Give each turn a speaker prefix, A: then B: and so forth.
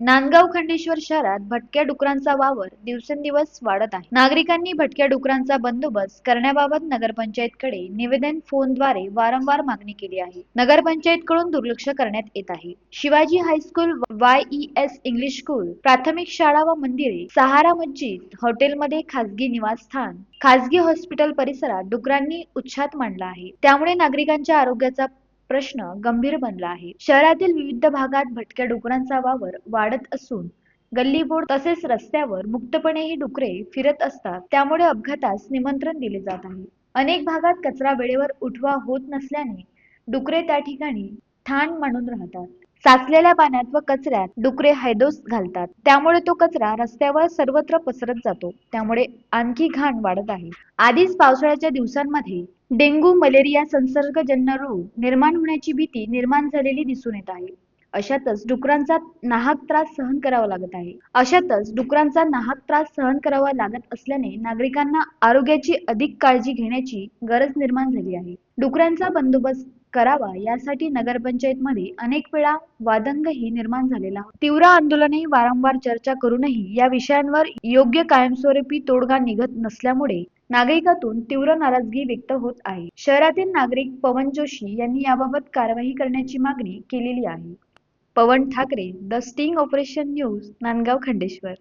A: नांदगाव खंडेश्वर शहरात भटक्या डुकरांचा वावर दिवसेंदिवस वाढत आहे. नागरिकांनी भटक्या डुकरांचा बंदोबस्त करण्याबाबत नगरपंचायतकडे निवेदन फोनद्वारे वारंवार मागणी केली आहे. नगरपंचायतकडून दुर्लक्ष करण्यात येत आहे. Shivaji high school Y E S English school प्राथमिक शाळा व मंदिरे सहारा मस्जिद हॉटेलमध्ये खासगी निवासस्थान खासगी हॉस्पिटल परिसरात डुकरांनी उच्छाद मांडला आहे. त्यामुळे नागरिकांच्या आरोग्याचा प्रश्न गंभीर बनला आहे. शहरातील विविध भागात भटक्या डुकरांचा वावर वाढत असून गल्लीबोळ तसेच रस्त्यावर मुक्तपणे ही डुकरे फिरत असतात. त्यामुळे अपघातास निमंत्रण दिले जात आहे. अनेक भागात कचरा वेळेवर उठवा होत नसल्याने डुकरे त्या ठिकाणी ठाण मांडून राहतात. साचलेल्या पाण्यात व कचऱ्यात डुकरे हैदोस घालतात. त्यामुळे तो कचरा रस्त्यावर सर्वत्र पसरत जातो. त्यामुळे आणखी घाण वाढत आहे. आधीच पावसाळ्याच्या दिवसांमध्ये डेंग्यू मलेरिया संसर्गजन्य रोग निर्माण होण्याची भीती निर्माण झालेली दिसून येत आहे. अशातच डुकरांचा नाहक त्रास सहन करावा लागत आहे. अशातच डुकरांचा नाहक त्रास सहन करावा लागत असल्याने नागरिकांना आरोग्याची अधिक काळजी घेण्याची गरज निर्माण झाली आहे. डुकरांचा बंदोबस्त करावा यासाठी नगरपंचायतमध्ये अनेक वेळा वादंगही निर्माण झालेला तीव्र आंदोलनही वारंवार चर्चा करूनही या विषयांवर योग्य कायमस्वरूपी तोडगा निघत नसल्यामुळे नागरिकातून तीव्र नाराजगी व्यक्त होत आहे. शहरातील नागरिक पवन जोशी यांनी याबाबत कारवाई करण्याची मागणी केलेली आहे. Pawan Thackeray the sting operation news Nandgaon Khandeshwar.